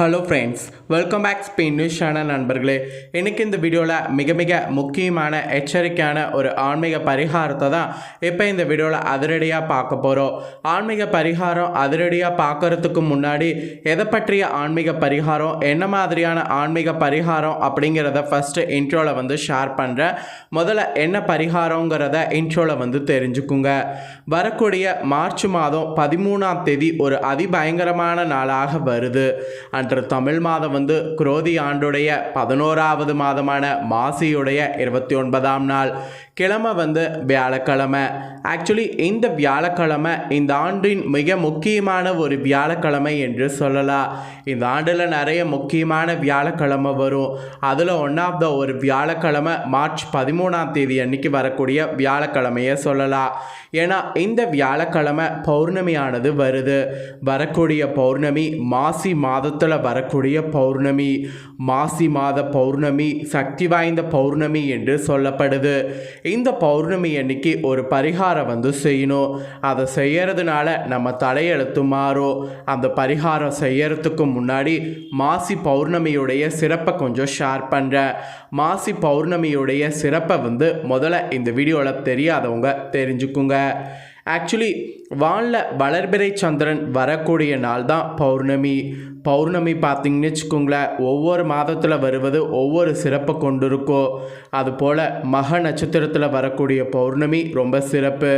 Hello friends welcome back Spain news channel நண்பர்களே. எனக்கு இந்த வீடியோவில் மிக மிக முக்கியமான எச்சரிக்கையான ஒரு ஆன்மீக பரிகாரத்தை தான் இப்போ இந்த வீடியோவில் அதிரடியாக பார்க்க போகிறோம் ஆன்மீக பரிகாரம் அதிரடியாக பார்க்கறதுக்கு முன்னாடி எதை பற்றிய ஆன்மீக பரிகாரம் என்ன மாதிரியான ஆன்மீக பரிகாரம் அப்படிங்கிறத ஃபஸ்ட்டு இன்ட்ரோவில் வந்து ஷேர் பண்ணுறேன் முதல்ல என்ன பரிகாரங்கிறத இன்ட்ரோவில் வந்து தெரிஞ்சுக்குங்க. வரக்கூடிய மார்ச் மாதம் பதிமூணாம் தேதி ஒரு அதிபயங்கரமான நாளாக வருது. அன்று தமிழ் மாதம் வந்து குரோதி ஆண்டுடைய பதினோராவது மாதமான மாசியுடைய இருபத்தி ஒன்பதாம் நாள். கிழமை வந்து வியாழக்கிழமை. ஆக்சுவலி இந்த வியாழக்கிழமை இந்த ஆண்டின் மிக முக்கியமான ஒரு வியாழக்கிழமை என்று சொல்லலாம். இந்த ஆண்டில் நிறைய முக்கியமான வியாழக்கிழமை வரும். அதில் ஒன் ஆஃப் த ஒரு வியாழக்கிழமை மார்ச் பதிமூணாம் தேதி அன்னைக்கு வரக்கூடிய வியாழக்கிழமையை சொல்லலாம். ஏன்னா இந்த வியாழக்கிழமை பௌர்ணமியானது வருது. வரக்கூடிய பௌர்ணமி மாசி மாதத்தில் வரக்கூடிய பௌர்ணமி. மாசி மாத பௌர்ணமி சக்தி வாய்ந்த பௌர்ணமி என்று சொல்லப்படுது. இந்த பௌர்ணமி அன்னைக்கு ஒரு பரிகாரம் வந்து செய்யணும். அதை செய்யறதுனால நம்ம தலையெழுத்து மாறும். அந்த பரிகாரம் செய்யறதுக்கு முன்னாடி மாசி பௌர்ணமியுடைய சிறப்பை கொஞ்சம் ஷேர் பண்ணுறேன் மாசி பௌர்ணமியுடைய சிறப்பை வந்து முதல்ல இந்த வீடியோவில் தெரியாதவங்க தெரிஞ்சுக்குங்க. ஆக்சுவலி வானில் வளர்பிறை சந்திரன் வரக்கூடிய நாள் தான் பௌர்ணமி. பௌர்ணமி பார்த்தீங்கன்னு வச்சுக்கோங்களேன் ஒவ்வொரு மாதத்தில் வருவது ஒவ்வொரு சிறப்பை கொண்டுருக்கோ. அதுபோல் மக நட்சத்திரத்தில் வரக்கூடிய பௌர்ணமி ரொம்ப சிறப்பு.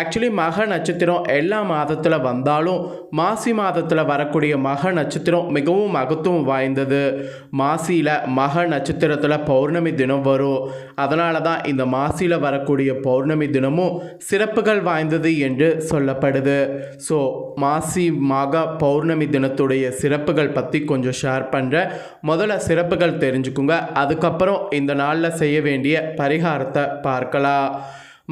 ஆக்சுவலி மக நட்சத்திரம் எல்லா மாதத்தில் வந்தாலும் மாசி மாதத்தில் வரக்கூடிய மக நட்சத்திரம் மிகவும் மகத்துவம் வாய்ந்தது. மாசியில் மக நட்சத்திரத்தில் பௌர்ணமி தினம் வரும். அதனால தான் இந்த மாசியில் வரக்கூடிய பௌர்ணமி தினமும் சிறப்புகள் வாய்ந்தது என்று சொல்லப்படுது. ஸோ மாசி மக பௌர்ணமி தினத்துடைய சிறப்பு சிறப்புகள் பற்றி கொஞ்சம் ஷேர் பண்ணுறேன் முதல்ல சிறப்புகள் தெரிஞ்சுக்குங்க. அதுக்கப்புறம் இந்த நாளில் செய்ய வேண்டிய பரிகாரத்தை பார்க்கலாம்.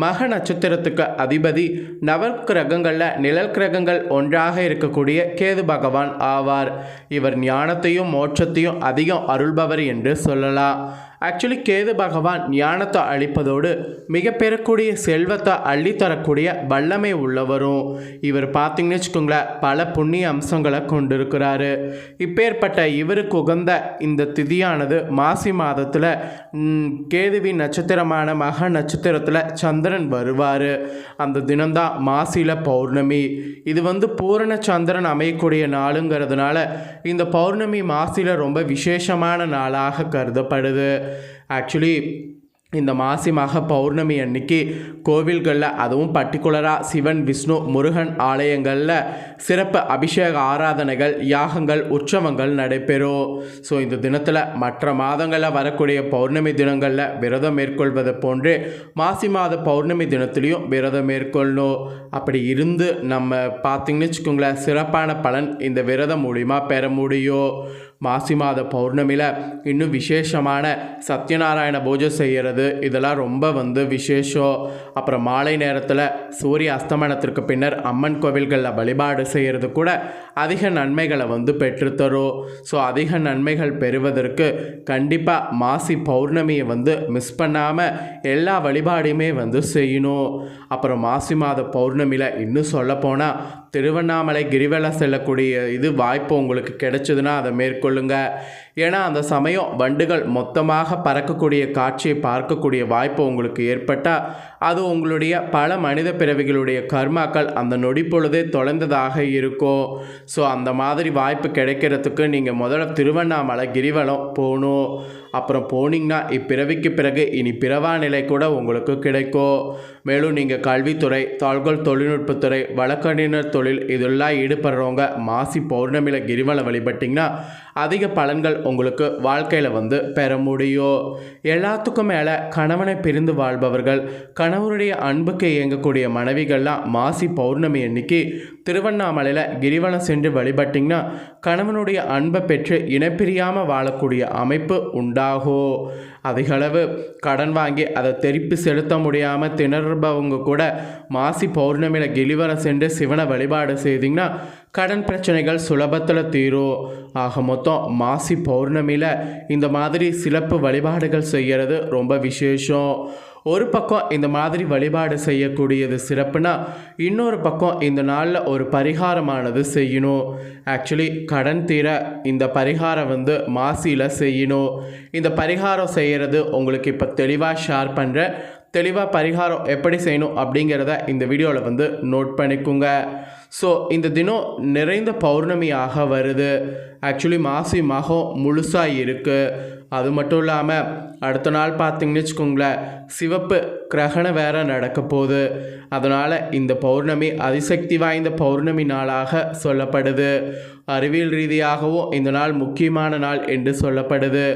மக நட்சத்திரத்துக்கு அதிபதி நவக்கிரகங்களில் நிழல் கிரகங்கள் ஒன்றாக இருக்கக்கூடிய கேது பகவான் ஆவார். இவர் ஞானத்தையும் மோட்சத்தையும் அதிகம் அருள்பவர் என்று சொல்லலாம். ஆக்சுவலி கேது பகவான் ஞானத்தை அளிப்பதோடு மிக பெறக்கூடிய செல்வத்தை அள்ளித்தரக்கூடிய வல்லமை உள்ளவரும். இவர் பார்த்தீங்கன்னு வச்சுக்கோங்களேன் பல புண்ணிய அம்சங்களை கொண்டிருக்கிறாரு. இப்பேற்பட்ட இவருக்கு உகந்த இந்த திதியானது மாசி மாதத்தில் கேதுவி நட்சத்திரமான மக நட்சத்திரத்தில் சந்திரன் வருவார். அந்த தினம்தான் மாசியில் பௌர்ணமி. இது வந்து பூரண சந்திரன் அமையக்கூடிய நாளுங்கிறதுனால இந்த பௌர்ணமி மாசியில் ரொம்ப விசேஷமான நாளாக கருதப்படுது. ஆக்சுவலி இந்த மாசி மாக பௌர்ணமி அன்னைக்கு கோவில்களில் அதுவும் பர்டிகுலராக சிவன் விஷ்ணு முருகன் ஆலயங்களில் சிறப்பு அபிஷேக ஆராதனைகள் யாகங்கள் உற்சவங்கள் நடைபெறும். ஸோ இந்த தினத்தில் மற்ற மாதங்களில் வரக்கூடிய பௌர்ணமி தினங்களில் விரதம் மேற்கொள்வது போன்று மாசி மாத பௌர்ணமி தினத்துலேயும் விரதம் மேற்கொள்ளணும். அப்படி இருந்து நம்ம பார்த்திங்கன்னு வச்சுக்கோங்களேன் சிறப்பான பலன் இந்த விரதம் மூலிமா பெற முடியும். மாசி மாத பௌர்ணமியில் இன்னும் விசேஷமான சத்யநாராயண பூஜை செய்கிறது இதெல்லாம் ரொம்ப வந்து விசேஷம். அப்புறம் மாலை நேரத்தில் சூரிய அஸ்தமனத்திற்கு பின்னர் அம்மன் கோவில்களில் வழிபாடு செய்கிறது கூட அதிக நன்மைகளை வந்து பெற்றுத்தரும். ஸோ அதிக நன்மைகள் பெறுவதற்கு கண்டிப்பாக மாசி பௌர்ணமியை வந்து மிஸ் பண்ணாமல் எல்லா வழிபாடையுமே வந்து செய்யணும். அப்புறம் மாசி மாத பௌர்ணமியில் இன்னும் சொல்லப்போனால் திருவண்ணாமலை கிரிவலம் செல்லக்கூடிய இது வாய்ப்பு உங்களுக்கு கிடைச்சதுன்னா அதை மேற்கொள்ளுங்க. ஏன்னா அந்த சமயம் வண்டுகள் மொத்தமாக பறக்கக்கூடிய காட்சியை பார்க்கக்கூடிய வாய்ப்பு உங்களுக்கு ஏற்பட்டால் அது உங்களுடைய பல மனித பிறவிகளுடைய கர்மாக்கள் அந்த நொடி பொழுதே தொலைந்ததாக இருக்கும் ஸோ அந்த மாதிரி வாய்ப்பு கிடைக்கிறதுக்கு நீங்கள் முதல்ல திருவண்ணாமலை கிரிவலம் போகணும். அப்புறம் போனீங்கன்னா இப்பிறவிக்கு பிறகு இனி பிறவா நிலை கூட உங்களுக்கு கிடைக்கும் மேலும் நீங்கள் கல்வித்துறை தாள்கோல் தொழில்நுட்பத்துறை வழக்கறிஞர் தொழில் இதெல்லாம் ஈடுபடுறவங்க மாசி பௌர்ணமியில் கிரிவலம் வழிபட்டிங்கன்னா அதிக பலன்கள் உங்களுக்கு வாழ்க்கையில் வந்து பெற முடியும். எல்லாத்துக்கும் மேலே கணவனை பிரிந்து வாழ்பவர்கள் கணவருடைய அன்புக்கு இயங்கக்கூடிய மனைவிகள்லாம் மாசி பௌர்ணமி அன்னைக்கு திருவண்ணாமலையில் கிரிவலம் சென்று வழிபட்டிங்கன்னா கணவனுடைய அன்பை பெற்று இனப்பிரியாமல் வாழக்கூடிய அமைப்பு உண்டாகும். அதிகளவு கடன் வாங்கி அதை திருப்பி செலுத்த முடியாமல் திணறுபவங்க கூட மாசி பௌர்ணமியில் கிரிவலம் சென்று சிவனை வழிபாடு செய்திங்கன்னா கடன் பிரச்சனைகள் சுலபத்தில் தீரும். ஆக மொத்தம் மாசி பௌர்ணமியில் இந்த மாதிரி சிறப்பு வழிபாடுகள் செய்கிறது ரொம்ப விசேஷம். ஒரு பக்கம் இந்த மாதிரி வழிபாடு செய்யக்கூடியது சிறப்புனா இன்னொரு பக்கம் இந்த நாளில் ஒரு பரிகாரமானது செய்யணும். ஆக்சுவலி கடன் தீர இந்த பரிகாரம் வந்து மாசியில் செய்யணும். இந்த பரிகாரம் செய்கிறது உங்களுக்கு இப்போ தெளிவாக ஷேர் பண்ணுறேன் தெளிவாக பரிகாரம் எப்படி செய்யணும் அப்படிங்கிறத இந்த வீடியோவில் வந்து நோட் பண்ணிக்கோங்க. ஸோ இந்த தினம் நிறைந்த பௌர்ணமியாக வருது. ஆக்சுவலி மாசி மகம் முழுசாக இருக்குது அது மட்டும் இல்லாமல் அடுத்த நாள் பார்த்தீங்கன்னு வச்சுக்கோங்களேன் சிவப்பு கிரகணம் வேற நடக்க போகுது. அதனால் இந்த பௌர்ணமி அதிசக்தி வாய்ந்த பௌர்ணமி நாளாக சொல்லப்படுது. அறிவியல் ரீதியாகவும் இந்த நாள் முக்கியமான நாள் என்று சொல்லப்படுது.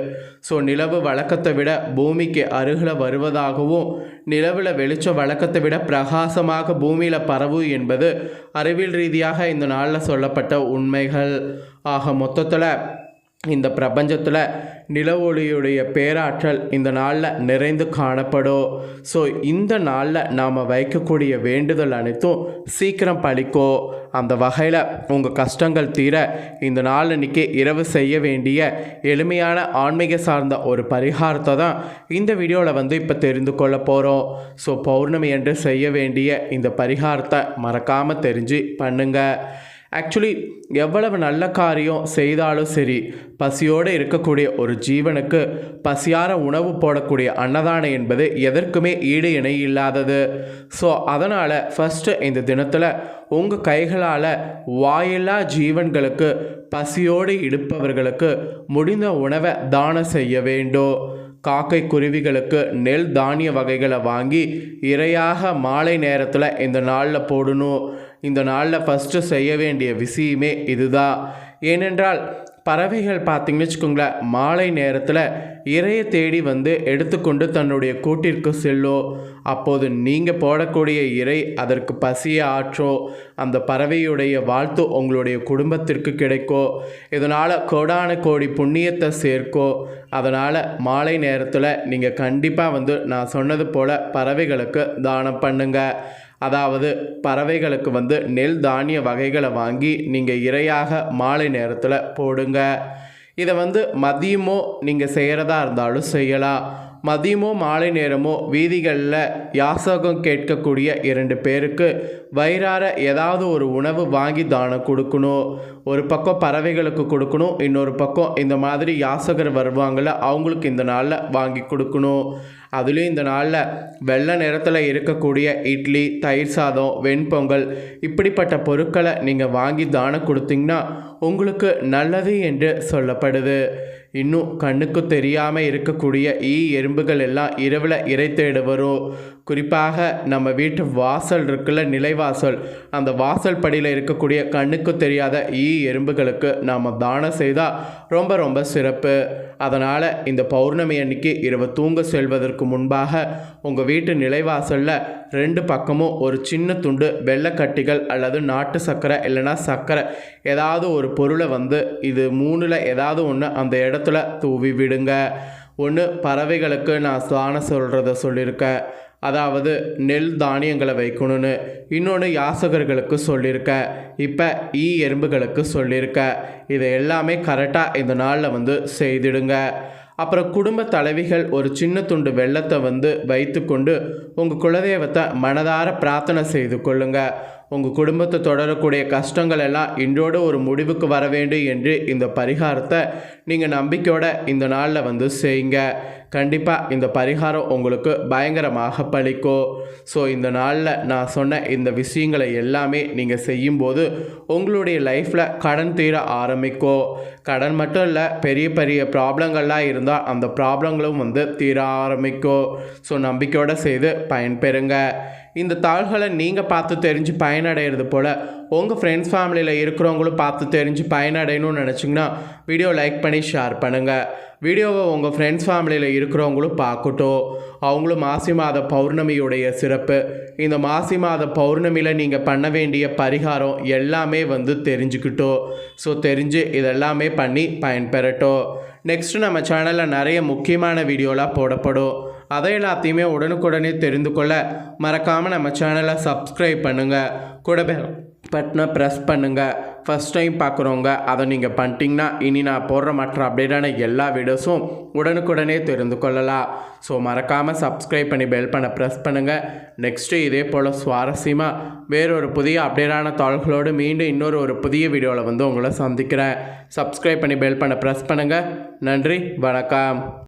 ஸோ நிலவு வழக்கத்தை விட பூமிக்கு அருகில் வருவதாகவும் நிலவில் வெளிச்சம் வழக்கத்தை விட பிரகாசமாக பூமியில் பரவு என்பது அறிவியல் ரீதியாக இந்த நாளில் சொல்லப்பட்ட உண்மைகள். ஆக மொத்தத்தில் இந்த பிரபஞ்சத்தில் நில ஒளியுடைய பேராற்றல் இந்த நாளில் நிறைந்து காணப்படும். ஸோ இந்த நாளில் நாம் வைக்கக்கூடிய வேண்டுதல் அனைத்தும் சீக்கிரம் பழிக்கும் அந்த வகையில் உங்கள் கஷ்டங்கள் தீர இந்த நாள் அன்றைக்கி இரவு செய்ய வேண்டிய எளிமையான ஆன்மீக சார்ந்த ஒரு பரிகாரத்தை தான் இந்த வீடியோவில் வந்து இப்போ தெரிந்து கொள்ள போகிறோம் ஸோ பௌர்ணமி என்று செய்ய வேண்டிய இந்த பரிகாரத்தை மறக்காமல் தெரிஞ்சு பண்ணுங்கள் ஆக்சுவலி எவ்வளவு நல்ல காரியம் செய்தாலும் சரி பசியோடு இருக்கக்கூடிய ஒரு ஜீவனுக்கு பசியார உணவு போடக்கூடிய அன்னதானம் என்பது எதற்குமே ஈடு இணை இல்லாதது. ஸோ அதனால் ஃபஸ்ட்டு இந்த தினத்தில் உங்கள் கைகளால் வாயில்லா ஜீவன்களுக்கு பசியோடு இடுப்பவர்களுக்கு முடிந்த உணவை தானம் செய்ய வேண்டும். காக்கை குருவிகளுக்கு நெல் தானிய வகைகளை வாங்கி இரையாக மாலை நேரத்தில் இந்த நாளில் போடணும். இந்த நாளில் ஃபஸ்ட்டு செய்ய வேண்டிய விஷயமே இதுதான் ஏனென்றால் பறவைகள் பார்த்தீங்கன்னு வச்சுக்கோங்களேன் மாலை நேரத்தில் இரையை தேடி வந்து எடுத்துக்கொண்டு தன்னுடைய கூட்டிற்கு செல்லோ. அப்போது நீங்கள் போடக்கூடிய இறை அதற்கு பசியை ஆற்றோ அந்த பறவையுடைய வாழ்த்து உங்களுடைய குடும்பத்திற்கு கிடைக்கோ. இதனால் கோடான கோடி புண்ணியத்தை சேர்க்கோ. அதனால் மாலை நேரத்தில் நீங்கள் கண்டிப்பாக வந்து நான் சொன்னது போல் பறவைகளுக்கு தானம் பண்ணுங்கள் அதாவது பறவைகளுக்கு வந்து நெல் தானிய வகைகளை வாங்கி நீங்கள் இரையாக மாலை நேரத்தில் போடுங்க. இதை வந்து மதியமோ நீங்கள் செய்கிறதா இருந்தாலும் செய்யலாம். மதியமோ மாலை நேரமோ வீதிகளில் யாசகம் கேட்கக்கூடிய இரண்டு பேருக்கு வயிறார ஏதாவது ஒரு உணவு வாங்கி தானம் கொடுக்கணும். ஒரு பக்கம் பறவைகளுக்கு கொடுக்கணும் இன்னொரு பக்கம் இந்த மாதிரி யாசகர் வருவாங்கள அவங்களுக்கு இந்த நாளில் வாங்கி கொடுக்கணும். அதுலேயும் இந்த நாளில் வெள்ளை நிறத்தில் இருக்கக்கூடிய இட்லி தயிர் சாதம் வெண்பொங்கல் இப்படிப்பட்ட பொருட்களை நீங்கள் வாங்கி தானம் கொடுத்தீங்கன்னா உங்களுக்கு நல்லது என்று சொல்லப்படுது. இன்னும் கண்ணுக்கு தெரியாமல் இருக்கக்கூடிய ஈ எறும்புகள் எல்லாம் இரவில் இறை தேட வரும். குறிப்பாக நம்ம வீட்டு வாசல் இருக்குல்ல நிலைவாசல். அந்த வாசல் படியில் இருக்கக்கூடிய கண்ணுக்கு தெரியாத ஈ எறும்புகளுக்கு நாம் தானம் செய்தால் ரொம்ப ரொம்ப சிறப்பு. அதனால் இந்த பௌர்ணமி அன்னைக்கு இரவு தூங்க செல்வதற்கு முன்பாக உங்கள் வீட்டு நிலைவாசலில் ரெண்டு பக்கமும் ஒரு சின்ன துண்டு வெள்ளைக்கட்டிகள் அல்லது நாட்டு சர்க்கரை இல்லைன்னா சர்க்கரை. ஏதாவது ஒரு பொருளை வந்து இது மூணில் ஏதாவது ஒன்று அந்த இடத்துல தூவி விடுங்க. ஒன்று பறவைகளுக்கு நான் சாண சொல்கிறத சொல்லியிருக்கேன் அதாவது நெல் தானியங்களை வைக்கணும்னு. இன்னொன்று யாசகர்களுக்கு சொல்லியிருக்க இப்போ ஈ எறும்புகளுக்கு சொல்லியிருக்க இதை எல்லாமே கரெக்டாக இந்த நாளில் வந்து செய்திடுங்க. அப்புறம் குடும்ப தலைவிகள் ஒரு சின்ன துண்டு வெள்ளத்தை வந்து வைத்துக்கொண்டு உங்கள் குலதெய்வத்தை மனதார பிரார்த்தனை செய்து கொள்ளுங்க. உங்கள் குடும்பத்தை தொடரக்கூடிய கஷ்டங்கள் எல்லாம் இன்றோடு ஒரு முடிவுக்கு வர வேண்டும் என்று இந்த பரிகாரத்தை நீங்கள் நம்பிக்கையோட இந்த நாளில் வந்து செய்யுங்க. கண்டிப்பாக இந்த பரிகாரம் உங்களுக்கு பயங்கரமாக பழிக்கும் ஸோ இந்த நாளில் நான் சொன்ன இந்த விஷயங்களை எல்லாமே நீங்கள் செய்யும்போது உங்களுடைய லைஃப்பில் கடன் தீர ஆரம்பிக்கும் கடன் மட்டும் இல்லை பெரிய பெரிய ப்ராப்ளங்கள்லாம் இருந்தால் அந்த ப்ராப்ளங்களும் வந்து தீர ஆரம்பிக்கும் ஸோ நம்பிக்கையோடு செய்து பயன்பெறுங்க. இந்த தாள்களை நீங்கள் பார்த்து தெரிஞ்சு பயனடைகிறது போல் உங்கள் ஃப்ரெண்ட்ஸ் ஃபேமிலியில் இருக்கிறவங்களும் பார்த்து தெரிஞ்சு பயனடையணும்னு நினச்சிங்கன்னா வீடியோ லைக் பண்ணி ஷேர் பண்ணுங்கள் வீடியோவை உங்கள் ஃப்ரெண்ட்ஸ் ஃபேமிலியில் இருக்கிறவங்களும் பார்க்கட்டும். அவங்களும் மாசி மாத பௌர்ணமியுடைய சிறப்பு. இந்த மாசி மாத பௌர்ணமியில் நீங்கள் பண்ண வேண்டிய பரிகாரம் எல்லாமே வந்து தெரிஞ்சுக்கிட்டோம். ஸோ தெரிஞ்சு இதெல்லாமே பண்ணி பயன்பெறட்டும். நெக்ஸ்ட்டு நம்ம சேனலில் நிறைய முக்கியமான வீடியோலாம் போடப்படும். அதை எல்லாத்தையுமே உடனுக்குடனே தெரிந்து கொள்ள மறக்காமல் நம்ம சேனலை சப்ஸ்கிரைப் பண்ணுங்கள் கூட பட்டனை ப்ரெஸ் பண்ணுங்கள் ஃபஸ்ட் டைம் பார்க்குறவங்க அதை நீங்கள் பண்ணிட்டீங்கன்னா இனி நான் போடுற மற்ற அப்டேட்டான எல்லா வீடியோஸும் உடனுக்குடனே தெரிந்து கொள்ளலாம். ஸோ மறக்காமல் சப்ஸ்கிரைப் பண்ணி பெல் பண்ண ப்ரெஸ் பண்ணுங்கள் நெக்ஸ்ட்டு இதே போல் சுவாரஸ்யமாக வேறொரு புதிய அப்டேட்டான தாள்களோடு மீண்டும் இன்னொரு ஒரு புதிய வீடியோவில் வந்து உங்களை சந்திக்கிறேன். சப்ஸ்கிரைப் பண்ணி பெல் பண்ண ப்ரெஸ் பண்ணுங்கள் நன்றி வணக்கம்.